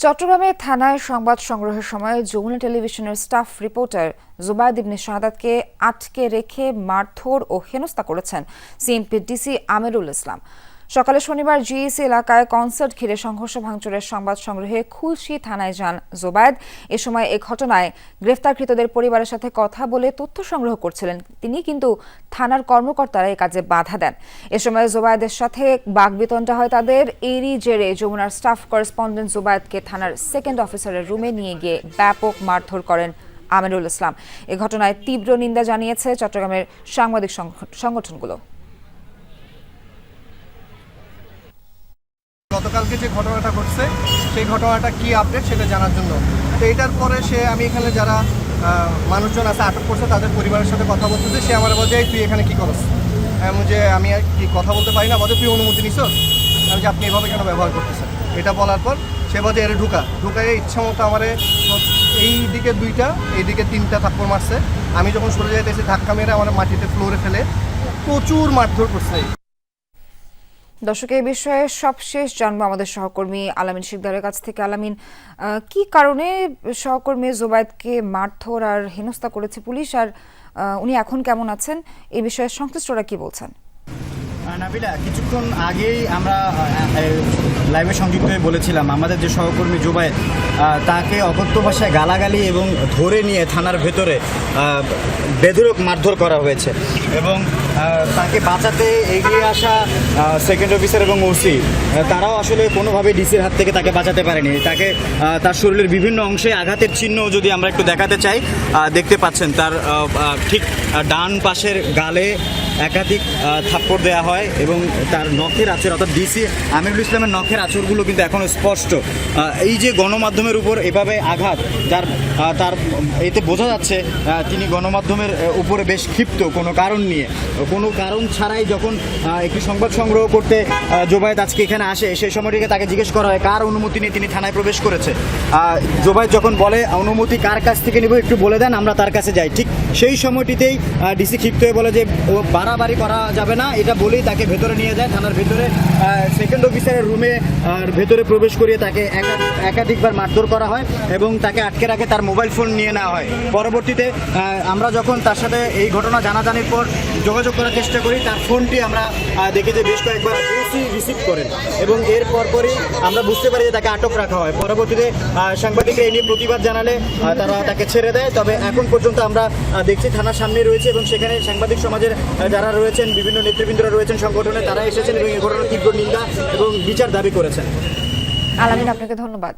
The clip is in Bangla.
চট্টগ্রামে থানায় সংবাদ সংগ্রহের সময় যমুনা টেলিভিশনের স্টাফ রিপোর্টার জুবায়দ ইবনে শাহাদাতকে আটকে রেখে মারধর ও হেনস্থা করেছেন সিএমপিডিসি আমিরুল ইসলাম। সকালে শনিবার জিইসি এলাকায় কনসার্ট ঘিরে সংঘর্ষ ভাঙচুরের সংবাদ সংগ্রহে খুলশি থানায় যান জোবায়েদ। এ সময় এ ঘটনায় গ্রেফতারকৃতদের পরিবারের সাথে কথা বলে তথ্য সংগ্রহ করছিলেন। তিনি কিন্তু থানার কর্মকর্তারা এ কাজে বাধা দেন। এ সময় জোবায়েদের সাথে বাগবিতণ্ডা হয় তাদের। এরই জেরে যমুনার স্টাফ করেসপন্ডেন্ট জোবায়েদকে থানার সেকেন্ড অফিসারের রুমে নিয়ে গিয়ে ব্যাপক মারধর করেন আমিরুল ইসলাম। এ ঘটনায় তীব্র নিন্দা জানিয়েছে চট্টগ্রামের সাংবাদিক সংগ- সংগঠনগুলো। গতকালকে যে ঘটনাটা ঘটছে সেই ঘটনাটা কি আপডেট সেটা জানার জন্য। তো এটার পরে সে আমি এখানে যারা মানুষজন আছে আটক করছে তাদের পরিবারের সাথে কথা বলতেছে। সে আমার বলছে "এই, তুই এখানে কি করস? আমি যে আমি আর কি কথা বলতে পারি না বলে তুই অনুমতি নিছ আমি যে আপনি এভাবে কেন ব্যবহার করতেছেন? এটা বলার পর সে বলছে এর ঢুকা। ঢুকাই ইচ্ছা মতো আমার এই দিকে দুইটা এই দিকে তিনটা থাপ্পড় মারছে। আমি যখন সরে যাইতেছি ধাক্কা মেরে আমার মাটিতে ফ্লোরে ফেলে প্রচুর মারধর করছে। দর্শক এই বিষয়ে সবশেষ জানব আমাদের সহকর্মী আলামিন শিকদারের কাছ থেকে। আলামিন কি কারণে সহকর্মী জোবায়েদকে মারধর আর হেনস্থা করেছে পুলিশ? আর উনি এখন কেমন আছেন? এই বিষয়ে সংশ্লিষ্টরা কি বলছেন? নাবিলা, কিছুক্ষণ আগেই আমরা লাইভে সংযুক্ত হয়ে বলেছিলাম, আমাদের যে সহকর্মী জুবায়েদ তাকে অকথ্য ভাষায় গালাগালি এবং ধরে নিয়ে থানার ভেতরে বেধরক মারধর করা হয়েছে। এবং তাকে বাঁচাতে এগিয়ে আসা সেকেন্ড অফিসার এবং ওসি তারাও আসলে কোনোভাবে ডিসির হাত থেকে তাকে বাঁচাতে পারেনি। তাকে তার শরীরের বিভিন্ন অংশে আঘাতের চিহ্ন যদি আমরা একটু দেখাতে চাই দেখতে পাচ্ছেন তার ঠিক ডান পাশের গালে একাধিক থাপ্পড় দেওয়া হয় এবং তার নখের আচর অর্থাৎ ডিসি আমিরুল ইসলামের নখের আচরগুলো কিন্তু এখনও স্পষ্ট। এই যে গণমাধ্যমের উপর এভাবে আঘাত, যার তার, এতে বোঝা যাচ্ছে তিনি গণমাধ্যমের উপরে বেশ ক্ষিপ্ত কোনো কারণ নিয়ে। কোনো কারণ ছাড়াই যখন একটি সংবাদ সংগ্রহ করতে জোবায়দ আজকে এখানে আসে, সেই সময়টিকে তাকে জিজ্ঞেস করা হয়, কার অনুমতি নিয়ে তিনি থানায় প্রবেশ করেছে? জোবায়েদ যখন বলে, অনুমতি কার কাছ থেকে নেব একটু বলে দেন, আমরা তার কাছে যাই, ঠিক? সেই সময়টিতেই ডিসি ক্ষিপ্ত হয়ে বলে যে, ও, বাড়াবাড়ি করা যাবে না। এটা বলেই তাকে ভেতরে নিয়ে যায়। থানার ভেতরে সেকেন্ড অফিসারের রুমে ভেতরে প্রবেশ করিয়ে তাকে একা- একাধিকবার মারধর করা হয় এবং তাকে আটকে রাখে তার মোবাইল ফোন নিয়ে নেওয়া হয়। পরবর্তীতে আমরা যখন তার সাথে এই ঘটনা জানাজানির পর যোগাযোগ করার চেষ্টা করি, তার ফোনটি আমরা দেখি যে বেশ কয়েকবার ওসি রিসিভ করেন এবং এর পরপরই আমরা বুঝতে পারি যে তাকে আটক রাখা হয়। পরবর্তীতে সাংবাদিকরা এই নিয়ে প্রতিবাদ জানালে তারা তাকে ছেড়ে দেয়। তবে এখন পর্যন্ত আমরা দেখছি থানার সামনে রয়েছে এবং সেখানে সাংবাদিক সমাজের যারা রয়েছেন, বিভিন্ন নেতৃবৃন্দরা রয়েছেন, সংগঠনে, তারা এসেছেন এবং এই ঘটনার তীব্র নিন্দা এবং বিচার দাবি করেছেন। আলামিন, আপনাকে ধন্যবাদ।